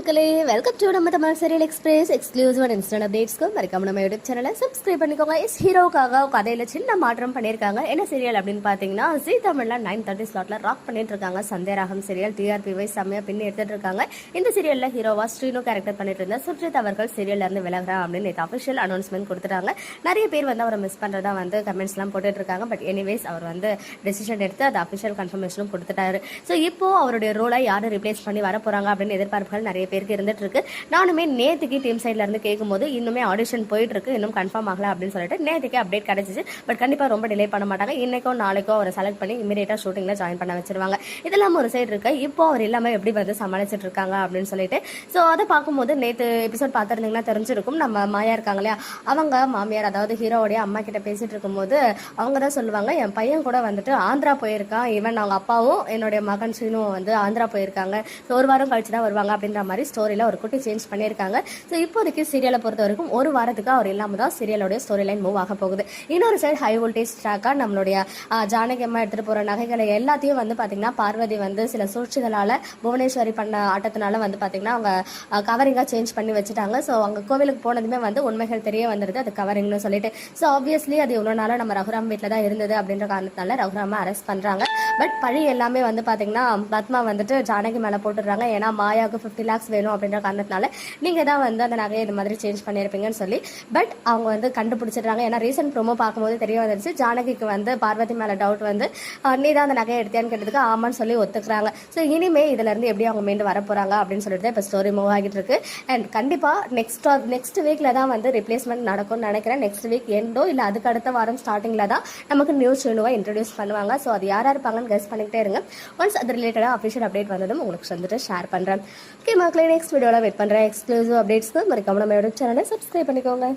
மக்களே welcome to நம்ம Tamil serial express exclusive and instant அப்டேட்ஸ்க்கு மறக்காம நம்ம யூடியூப் சேனலை சப்ஸ்கிரைப் பண்ணிக்கோங்க. எஸ் ஹீரோக்காக கதையில சின்ன மாற்றம் பண்ணியிருக்காங்க. என்ன சீரியல் அப்படின்னு பார்த்தீங்கன்னா ஜி தமிழ்ல நைன் தேர்ட்டி ஸ்லாட்ல ராக் பண்ணிட்டு இருக்காங்க. சந்தேராகம் சீரியல் டிஆர்பி வைஸ் செம்மையாக பின்னி எடுத்துட்டு இருக்காங்க. இந்த சீரியல்ல ஹீரோவா ஸ்ரீனு கேரக்டர் பண்ணிட்டு இருந்த சுர்ஜித் அவர்கள் சீரியல்ல இருந்து விலகிறா அப்படின்னு நேற்று அஃபிஷியல் அனௌன்ஸ்மெண்ட் கொடுத்துட்டாங்க. நிறைய பேர் வந்து அவரை மிஸ் பண்றதா வந்து கமெண்ட்ஸ் எல்லாம் போட்டுட்டு இருக்காங்க. பட் எனிவேஸ் அவர் வந்து டெசிஷன் எடுத்து அது அஃபிஷியல் கன்ஃபர்மேஷனும் கொடுத்துட்டாரு. ஸோ இப்போ அவருடைய ரோலை யாரும் ரிப்ளேஸ் பண்ணி வர போறாங்க அப்படின்னு எதிர்பார்ப்புகள் நிறைய பேருக்கு இருந்துட்டு இருக்கு. நானுமே நேத்துக்கு டீம் சைட்ல இருந்து கேட்கும்போது இன்னுமே ஆடிஷன் போயிட்டு இருக்கு இன்னும் கன்ஃபார்ம் ஆகல அப்படின்னு சொல்லிட்டு நேத்துக்கு அப்டேட் கிடைச்சிச்சு. பட் கண்டிப்பா ரொம்ப டிலே பண்ண மாட்டாங்க. இன்னைக்கோ நாளைக்கோ அவரை செலக்ட் பண்ணி இமீடியட்டா ஷூட்டிங்ல ஜாயின் பண்ண வச்சிருவாங்க. இதெல்லாம் ஒரு சைடு இருக்கு. இப்போ அவர் இல்லாம எப்படி வந்து சமாளிச்சிட்டு இருக்காங்க அப்படின்னு சொல்லிட்டு. ஸோ அதை பார்க்கும்போது நேத்து எபிசோட் பார்த்துருந்தீங்கன்னா தெரிஞ்சிருக்கும். நம்ம மாயா இருக்காங்க இல்லையா? அவங்க மாமியார் அதாவது ஹீரோவுடைய அம்மா கிட்ட பேசிட்டு இருக்கும்போது அவங்க தான் சொல்லுவாங்க என் பையன் கூட வந்துட்டு ஆந்திரா போயிருக்கான். ஈவன் அவங்க அப்பாவும் என்னுடைய மகன் சீனும் வந்து ஆந்திரா போயிருக்காங்க. ஸோ ஒரு வாரம் கழிச்சு தான் வருவாங்க அப்படின்ற மாதிரி ஸ்டோரியில் அவர் குட்டி சேஞ்ச் பண்ணியிருக்காங்க. ஸோ இப்போதைக்கு சீரியலை பொறுத்த வரைக்கும் ஒரு வாரத்துக்கு அவர் இல்லாமல் தான் சீரியலோடைய ஸ்டோரி லைன் மூவ் ஆக போகுது. இன்னொரு சைடு ஹை வோல்டேஜ் ட்ராக்காக நம்மளுடைய ஜானகி அம்மா எடுத்துகிட்டு போகிற நகைகளை எல்லாத்தையும் வந்து பார்த்தீங்கன்னா பார்வதி வந்து சில சூழ்ச்சிகளால் புவனேஸ்வரி பண்ண ஆட்டத்தினால வந்து பார்த்தீங்கன்னா அவங்க கவரிங்காக சேஞ்ச் பண்ணி வச்சுட்டாங்க. ஸோ அவங்க கோவிலுக்கு போனதுமே வந்து உண்மைகள் தெரிய வந்துடுது அது கவரிங்னு சொல்லிட்டு. ஸோ ஆப்வியஸ்லி அது இவ்வளோ நாளாக நம்ம ரகுராம் வீட்டில் தான் இருந்தது அப்படின்ற காரணத்தினால ரகுராமை அரெஸ்ட் பண்ணுறாங்க பட் பழி எல்லாமே வந்து பார்த்தீங்கன்னா பத்மா வந்துட்டு ஜானகி மேலே போட்டுடுறாங்க. ஏன்னா மாயாவுக்கு ஃபிஃப்டி லேக்ஸ் வேணும் அப்படின்ற காரணத்தினால நீங்கள் தான் வந்து அந்த நகையை இந்த மாதிரி சேஞ்ச் பண்ணியிருப்பீங்கன்னு சொல்லி. பட் அவங்க வந்து கண்டுபிடிச்சிடுறாங்க. ஏன்னா ரீசன்ட் ப்ரோமோ பார்க்கும்போது தெரிய வந்துருச்சு. ஜானகிக்கு வந்து பார்வதி மேலே டவுட் வந்து நீ தான் அந்த நகையை எடுத்தியான்னு கேட்டதுக்கு ஆமான்னு சொல்லி ஒத்துக்கிறாங்க. ஸோ இனிமே இதுல இருந்து எப்படி அவங்க மீண்டு வர போகிறாங்க அப்படின்னு சொல்லிட்டு தான் இப்போ ஸ்டோரி மூவ் ஆகிட்டு இருக்கு. அண்ட் கண்டிப்பா நெக்ஸ்ட் நெக்ஸ்ட் வீக்ல தான் வந்து ரிப்ளேஸ்மெண்ட் நடக்கும்னு நினைக்கிறேன். நெக்ஸ்ட் வீக் எண்டோ இல்லை அதுக்கு அடுத்த வாரம் ஸ்டார்டிங்ல தான் நமக்கு நியூஸ் ஷூனுவை இன்ட்ரடியூஸ் பண்ணுவாங்க. ஸோ அது யார் இருப்பாங்கன்னு கெஸ் பண்ணிக்கிட்டே இருங்க. ஒன்ஸ் அது ரிலேட்டடாக அஃபிஷியல் அப்டேட் வந்ததும் உங்களுக்கு வந்துட்டு ஷேர் பண்றேன். ஓகே மக்களே நெக்ஸ்ட் வீடியோவில் வெயிட் பண்றேன். எக்ஸ்க்ளூசிவ் அப்டேட்ஸ்க்கு மறக்காம நம்ம யூடியூப் சேனலை சப்ஸ்கிரைப் பண்ணிக்கோங்க.